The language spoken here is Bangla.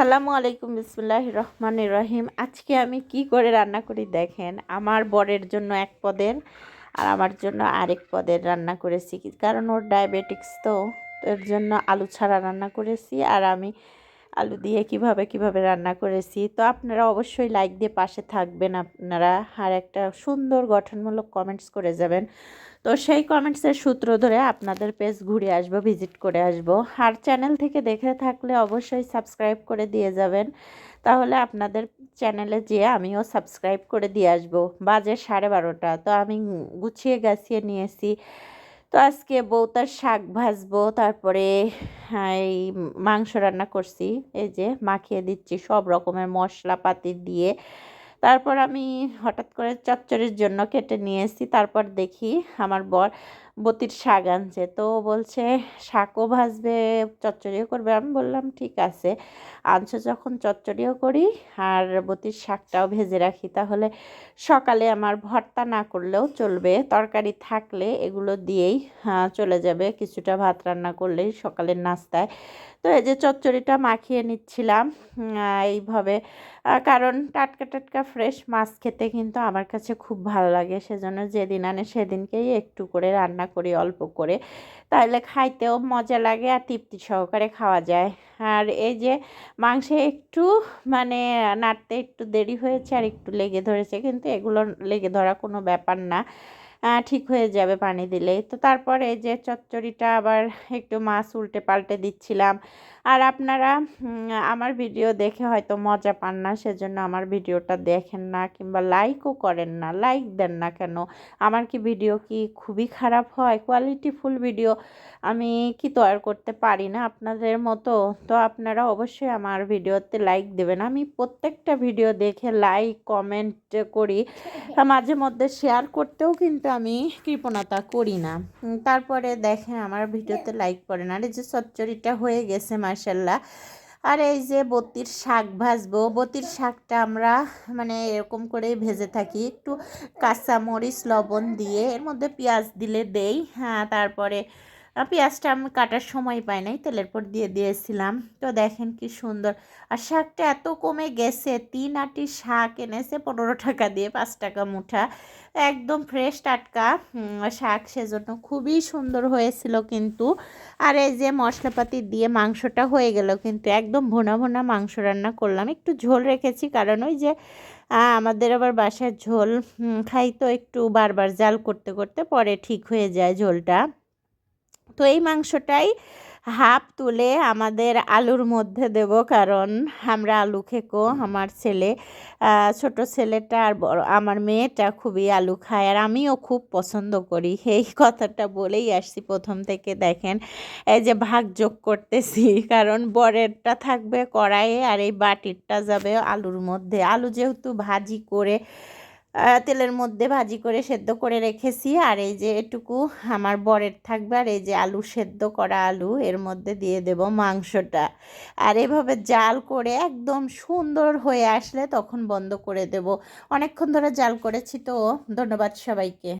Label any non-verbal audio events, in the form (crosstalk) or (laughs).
আসসালামু আলাইকুম বিসমুল্লাহ রহমান রহিম। আজকে আমি কি করে রান্না করি দেখেন, আমার বরের জন্য এক পদের আর আমার জন্য আরেক পদের রান্না করেছি। কারণ ওর ডায়াবেটিক্স তো এর জন্য আলু ছাড়া রান্না করেছি। আর আমি আলু দিয়ে কীভাবে কীভাবে রান্না করেছি। তো আপনারা অবশ্যই লাইক দিয়ে পাশে থাকবেন। আপনারা আর একটা সুন্দর গঠনমূলক কমেন্টস করে যাবেন। তো সেই কমেন্টসের সূত্র ধরে আপনাদের পেজ ঘুরে আসব ভিজিট করে আসব। আর চ্যানেল থেকে দেখে থাকলে অবশ্যই সাবস্ক্রাইব করে দিয়ে যাবেন। তাহলে আপনাদের চ্যানেলে যেয়ে আমিও সাবস্ক্রাইব করে দিয়ে আসব। বাজে সাড়ে বারোটা। তো আমি গুছিয়ে, গাছিয়ে নিয়েছি। তো আজকে বউতার শাক ভাজবো, তারপরে এই মাংস রান্না করছি। এই যে মাখিয়ে দিচ্ছি সব রকমের মশলাপাতি দিয়ে। তারপর আমি হঠাৎ করে চচ্চরের জন্য কেটে নিয়ে এসেছি। তারপর দেখি আমার বর বতির শাক আনছে। তো বলছে, শাকও ভাজবে, চচ্চড়িও করবে। আমি বললাম, ঠিক আছে, আনছো যখন চচ্চড়িও করি আর বতির শাকটাও ভেজে রাখি। তাহলে সকালে আমার ভর্তা না করলেও চলবে। তরকারি থাকলে এগুলো দিয়েই চলে যাবে। কিছুটা ভাত রান্না করলেই সকালের নাস্তায়। তো এই যে চচ্চড়িটা মাখিয়ে নিচ্ছিলাম এইভাবে কারণ টাটকা টাটকা ফ্রেশ মাছ খেতে কিন্তু আমার কাছে খুব ভালো লাগে। সেজন্য যেদিন আনে সেদিনকেই একটু করে রান্না করি, অল্প করে। তাহলে খাইতেও মজা লাগে আর তৃপ্তি সহকারে খাওয়া যায়। আর এই যে মাংসে একটু মানে নাড়তে একটু দেরি হয়েছে আর একটু লেগে ধরেছে, কিন্তু এগুলো লেগে ধরা কোনো ব্যাপার না। ঠিক হয়ে যাবে পানি দিলেই। তো তারপরে এই যে চচ্চড়িটা আবার একটু মাছ উল্টে পাল্টে দিচ্ছিলাম। আর আপনারা আমার ভিডিও দেখে হয়তো মজা পান না সেজন্য আমার ভিডিওটা দেখেন না কিংবা লাইকও করেন না। লাইক দেন না কেন? আমার কি ভিডিও কি খুবই খারাপ হয়? কোয়ালিটিফুল ভিডিও আমি কি তৈরি করতে পারি না আপনাদের মতো? তো আপনারা অবশ্যই আমার ভিডিওতে লাইক দেবেন। আমি প্রত্যেকটা ভিডিও দেখে লাইক কমেন্ট করি। (laughs) মাঝে মধ্যে শেয়ার করতেও কিন্তু আমি কৃপণতা করি না। তারপরে দেখেন আমার ভিডিওতে লাইক করে না আর এই যে চচ্চড়িটা হয়ে গেছে মার্শাল্লাহ আর এই যে বতির শাক ভাজবো বতির শাকটা আমরা মানে এরকম করেই ভেজে থাকি। একটু কাঁচা মরিচ লবণ দিয়ে, এর মধ্যে পেঁয়াজ দিলে দেই। হ্যাঁ তারপরে পেঁয়াজটা আমি কাটার সময় পাই নাই, তেলের পর দিয়ে দিয়েছিলাম। তো দেখেন কি সুন্দর। আর শাকটা এত কমে গেছে, তিন আটি শাক এনেছে, পনেরো টাকা দিয়ে, পাঁচ টাকা মুঠা। একদম ফ্রেশ টাটকা। শাক সেজন্য খুবই সুন্দর হয়েছিল কিন্তু। আর এই যে মশলাপাতি দিয়ে মাংসটা হয়ে গেল কিন্তু, একদম ভোনা ভোনা মাংস রান্না করলাম। একটু ঝোল রেখেছি, কারণ ওই যে আমাদের আবার বাসার ঝোল খাই তো একটু বারবার, জাল করতে করতে পরে ঠিক হয়ে যায় ঝোলটা। তো এই মাংসটাই হাফ তুলে আমাদের আলুর মধ্যে দেব কারণ আমরা আলু খেকো আমার ছেলে ছোট ছেলেটা আর বড় আমার মেয়েটা খুবই আলু খায় আর আমিও খুব পছন্দ করি। এই কথাটা বলেই আসছি প্রথম থেকে দেখেন এই যে ভাগ যোগ করতেছি কারণ বরেরটা থাকবে কড়াইয়ে আর এই বাটিরটা যাবে আলুর মধ্যে। আলু যেহেতু ভাজি করে তেলের মধ্যে ভাজি করে সেদ্ধ করে রেখেছি। আর এই যে এটুকু আমার বরের থাকবে, আর এই যে আলু সেদ্ধ করা আলু, এর মধ্যে দিয়ে দেব মাংসটা। আর এভাবে জাল করে একদম সুন্দর হয়ে আসলে তখন বন্ধ করে দেব। অনেকক্ষণ ধরে জাল করেছি তো, ধন্যবাদ সবাইকে।